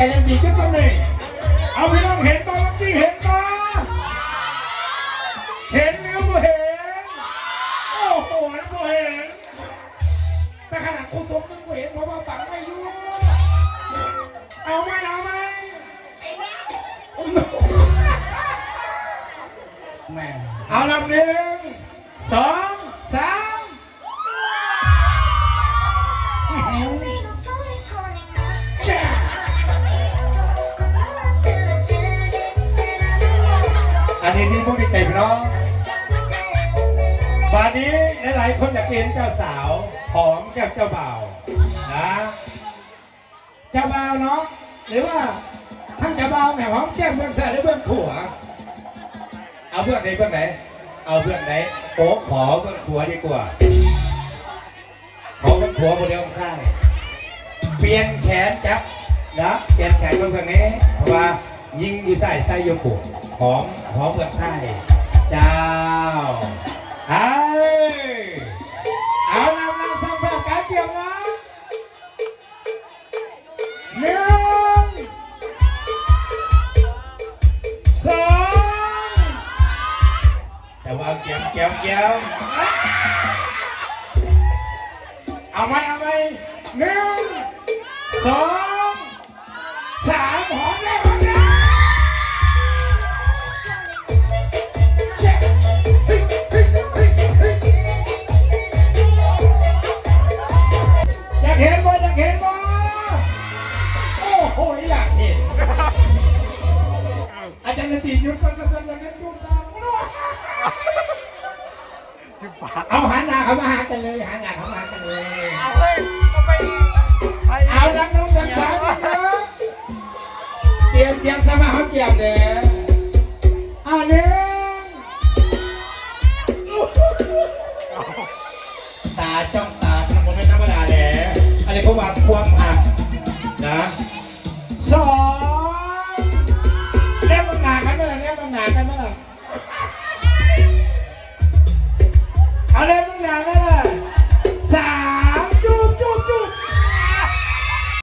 แต่ยังดีขึ้นตรงนี้เอาพี่น้องเห็นบ้างที่เห็นบ้าเห็นหรือไม่เห็น โอ้โหไม่เห็น แต่ขนาดคุณสมนึงไม่เห็นเพราะว่าฝังไม่ยุ่งเอาไหมเอาไหมแม่เอาลำหนึ่งสองสาม นนี้นี่พูดในเต็มเนาะงบานนี้หลายๆคนอยากเห็นเจ้าสาวหอมกับเจ้าบ่าวนะเจ้าบ่าวเนาะหรือว่าทั้งเจ้าบ่าวแห่หอมแก้มเบื้องซ้ายและเบื้องขวาเอาเบื้องไหนเบื้องไหนเอาเบื้องไหนโอ้ขอเบื้องขวาดีกว่าขอเบื้องขวาบนเดียวข้างเปลี่ยนแขนจับนะเปลี่ยนแขนเบื้องนี้เพราะว่า ยิงอยู่ใส่ใส่อยขวหอมหอมเบื้องซ้เจ้าเอ้ยเอานำนำสัมผัสการเกี่ยวนะหนึ่งสองแต่ว่าเกี่ยวเกี่ยวเกี่ยวเอาไหมเอาไหมหนึ่งสอง อ้โหอยากเห็นอาจารย์ตีหยุดก่อนกระสันอย่างนั้นหยุดตามจุ๊บปากเอาหันหน้าเขามาหากันเลยหันหน้าเขามาหากันเลย เอาเฮ้ยเอาไปเอาดังน้องดังสาวนะเตรียมเตรียมสมาเขาเกี่ยมเลยเอาหนึ่งตาจ้องตาทำผมไม่ธรรมดาเลยอันนี้เพราะว่าความหักนะ หนากันไหมล่ะเล่มมันหนากันไหมล่ะ